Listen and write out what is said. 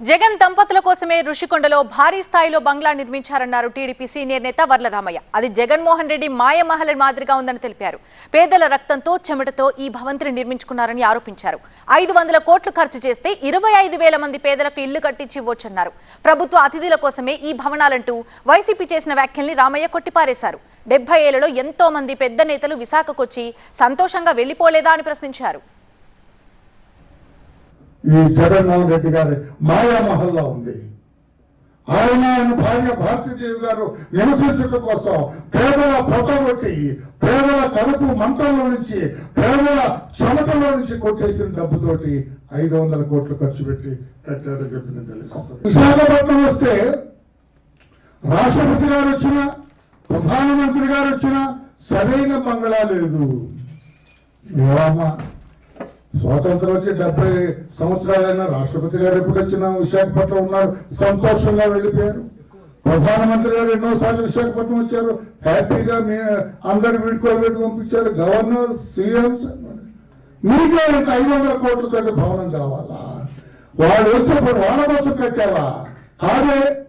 జగన్ దంపతుల కోసమే ఋషికొండలో భారీ స్థాయిలో బంగ్లా నిర్మించారన్నారు టీడీపీ సీనియర్ నేత వర్లరామయ్య. అది జగన్మోహన్ రెడ్డి మాయమహల్ మాదిరిగా ఉందని తెలిపారు. పేదల రక్తంతో చెమటతో ఈ భవంతిని నిర్మించుకున్నారని ఆరోపించారు. ఐదు వందల కోట్లు ఖర్చు చేస్తే ఇరవై ఐదు వేల మంది పేదలకు ఇల్లు కట్టించి ఇవ్వొచ్చన్నారు. ప్రభుత్వ అతిథుల కోసమే ఈ భవనాలంటూ వైసీపీ చేసిన వ్యాఖ్యల్ని రామయ్య కొట్టిపారేశారు. డెబ్బై ఏళ్ళలో ఎంతో మంది పెద్ద నేతలు విశాఖకొచ్చి సంతోషంగా వెళ్ళిపోలేదా అని ప్రశ్నించారు. ఈ జగన్మోహన్ రెడ్డి గారి మాయామహల్లా ఉంది. ఆయన ఆయన భార్య భారతీదేవి గారు నివసించడం కోసం పేదల పొట్టగొట్టి పేదల కడుపు మంటల్లో నుంచి పేదల చెమటలో నుంచి కొట్టేసిన డబ్బుతోటి ఐదు వందల కోట్లు ఖర్చు పెట్టి కట్టాడని చెప్పిన తెలుస్తుంది విశాఖపట్నం వస్తే రాష్ట్రపతి గారు వచ్చిన ప్రధానమంత్రి గారు వచ్చిన సరైన బంగళా లేదు. ఏమా స్వాతంత్రం వచ్చి డెబ్బై సంవత్సరాలైనా రాష్ట్రపతి గారు ఎప్పుడు వచ్చినా విశాఖపట్నం ఉన్నారు. సంతోషంగా వెళ్ళిపోయారు. ప్రధానమంత్రి గారు ఎన్నోసార్లు విశాఖపట్నం వచ్చారు. హ్యాపీగా మీ అందరు వీడుకోబెట్టి పంపించారు. గవర్నర్ సీఎం మీకే ఇంకా ఐదు వందల కోట్లతో భవనం కావాలా? వాడు వస్తే వాళ్ళ కోసం కట్టావా? కాదే